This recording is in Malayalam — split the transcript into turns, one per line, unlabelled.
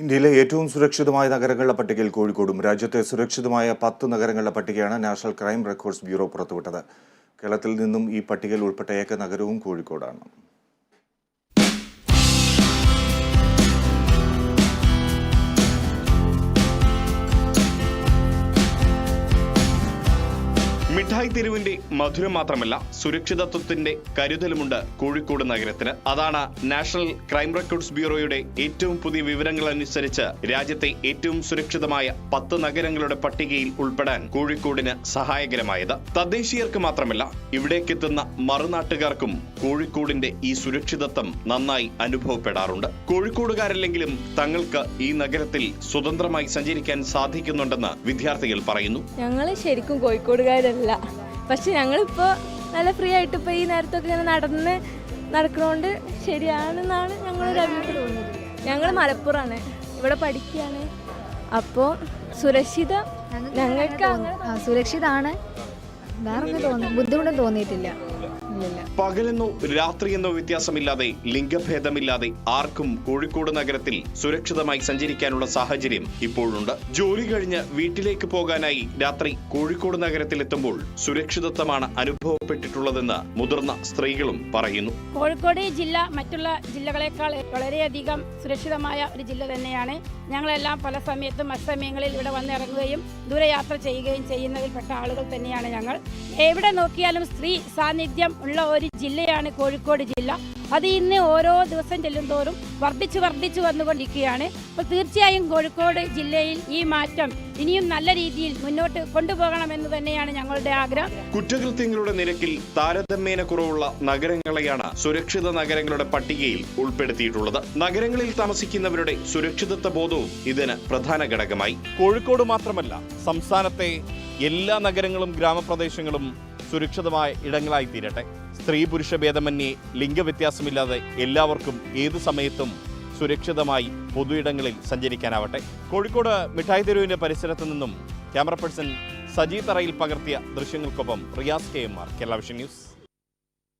ഇന്ത്യയിലെ ഏറ്റവും സുരക്ഷിതമായ നഗരങ്ങളുടെ പട്ടികയിൽ കോഴിക്കോടും രാജ്യത്തെ സുരക്ഷിതമായ പത്ത് നഗരങ്ങളുടെ പട്ടികയാണ് നാഷണൽ ക്രൈം റെക്കോർഡ്സ് ബ്യൂറോ പുറത്തുവിട്ടത്. കേരളത്തിൽ നിന്നും ഈ പട്ടികയിൽ ഉൾപ്പെട്ട ഏക നഗരവും കോഴിക്കോടാണ്.
മിഠായി തെരുവിന്റെ മധുരം മാത്രമല്ല സുരക്ഷിതത്വത്തിന്റെ കരുതലുമുണ്ട് കോഴിക്കോട് നഗരത്തിന്. അതാണ് നാഷണൽ ക്രൈം റെക്കോർഡ്സ് ബ്യൂറോയുടെ ഏറ്റവും പുതിയ വിവരങ്ങൾ അനുസരിച്ച് രാജ്യത്തെ ഏറ്റവും സുരക്ഷിതമായ പത്ത് നഗരങ്ങളുടെ പട്ടികയിൽ ഉൾപ്പെടാൻ കോഴിക്കോടിന് സഹായകരമായത്. തദ്ദേശീയർക്ക് മാത്രമല്ല ഇവിടേക്കെത്തുന്ന മറുനാട്ടുകാർക്കും കോഴിക്കോടിന്റെ ഈ സുരക്ഷിതത്വം നന്നായി അനുഭവപ്പെടാറുണ്ട്. കോഴിക്കോടുകാരല്ലെങ്കിലും തങ്ങൾക്ക് ഈ നഗരത്തിൽ സ്വതന്ത്രമായി സഞ്ചരിക്കാൻ സാധിക്കുന്നുണ്ടെന്ന് വിദ്യാർത്ഥികൾ പറയുന്നു.
ഞങ്ങൾ ശരിക്കും കോഴിക്കോടുകാരല്ല. പക്ഷെ ഞങ്ങളിപ്പോൾ നല്ല ഫ്രീ ആയിട്ട് ഇപ്പോൾ ഈ നേരത്തൊക്കെ ഇങ്ങനെ നടന്ന് നടക്കുന്നതുകൊണ്ട് ശരിയാണെന്നാണ് ഞങ്ങളൊരു അഭിപ്രായം. ഞങ്ങൾ മലപ്പുറമാണ് ഇവിടെ പഠിക്കുകയാണ് അപ്പോൾ സുരക്ഷിത ഞങ്ങൾക്ക്
സുരക്ഷിതാണ്. വേറെ ഒന്നും തോന്നി ബുദ്ധിമുട്ടും തോന്നിയിട്ടില്ല.
പകലെന്നോ രാത്രിയെന്നോ വ്യത്യാസമില്ലാതെ ലിംഗഭേദമില്ലാതെ ആർക്കും കോഴിക്കോട് നഗരത്തിൽ സുരക്ഷിതമായി സഞ്ചരിക്കാനുള്ള സാഹചര്യം ഇപ്പോഴുണ്ട്. ജോലി കഴിഞ്ഞ് വീട്ടിലേക്ക് പോകാനായി രാത്രി കോഴിക്കോട് നഗരത്തിലെത്തുമ്പോൾ സുരക്ഷിതത്വമാണ് അനുഭവപ്പെട്ടിട്ടുള്ളതെന്ന് മുതിർന്ന സ്ത്രീകളും പറയുന്നു.
കോഴിക്കോട് ജില്ല മറ്റുള്ള ജില്ലകളെക്കാൾ വളരെയധികം സുരക്ഷിതമായ ഒരു ജില്ല തന്നെയാണ്. ഞങ്ങളെല്ലാം പല സമയത്തും അസമയങ്ങളിൽ ഇവിടെ വന്നിറങ്ങുകയും ദൂരയാത്ര ചെയ്യുകയും ചെയ്യുന്നതിൽപ്പെട്ട ആളുകൾ തന്നെയാണ് ഞങ്ങൾ. എവിടെ നോക്കിയാലും സ്ത്രീ സാന്നിധ്യം ഉള്ള ഒരു ജില്ലയാണ് കോഴിക്കോട് ജില്ല. അത് ഇന്ന് ഓരോ ദിവസം ചെല്ലുന്തോറും വർദ്ധിച്ചു വർദ്ധിച്ചു വന്നുകൊണ്ടിരിക്കുകയാണ്. അപ്പോൾ തീർച്ചയായും കോഴിക്കോട് ജില്ലയിൽ ഈ മാറ്റം ഇനിയും നല്ല രീതിയിൽ മുന്നോട്ട് കൊണ്ടുപോകണമെന്ന് തന്നെയാണ് ഞങ്ങളുടെ ആഗ്രഹം.
കുറ്റകൃത്യങ്ങളുടെ നിരക്കിൽ താരതമ്യേന കുറവുള്ള നഗരങ്ങളെയാണ് സുരക്ഷിത നഗരങ്ങളുടെ പട്ടികയിൽ ഉൾപ്പെടുത്തിയിട്ടുള്ളത്. നഗരങ്ങളിൽ താമസിക്കുന്നവരുടെ സുരക്ഷിതത്വ ബോധവും ഇതിന് പ്രധാന ഘടകമായി. കോഴിക്കോട് മാത്രമല്ല സംസ്ഥാനത്തെ എല്ലാ നഗരങ്ങളും ഗ്രാമപ്രദേശങ്ങളും സുരക്ഷിതമായ ഇടങ്ങളായി തീരട്ടെ. സ്ത്രീ പുരുഷ ഭേദമന്യേ ലിംഗവ്യത്യാസമില്ലാതെ എല്ലാവർക്കും ഏതു സമയത്തും സുരക്ഷിതമായി പൊതു ഇടങ്ങളിൽ സഞ്ചരിക്കാനാവട്ടെ. കോഴിക്കോട് മിഠായി തെരുവിന്റെ പരിസരത്ത് നിന്നും ക്യാമറ പേഴ്സൺ സജി തറയിൽ പകർത്തിയ ദൃശ്യങ്ങൾക്കൊപ്പം Riyas K M R Kerala Vision News.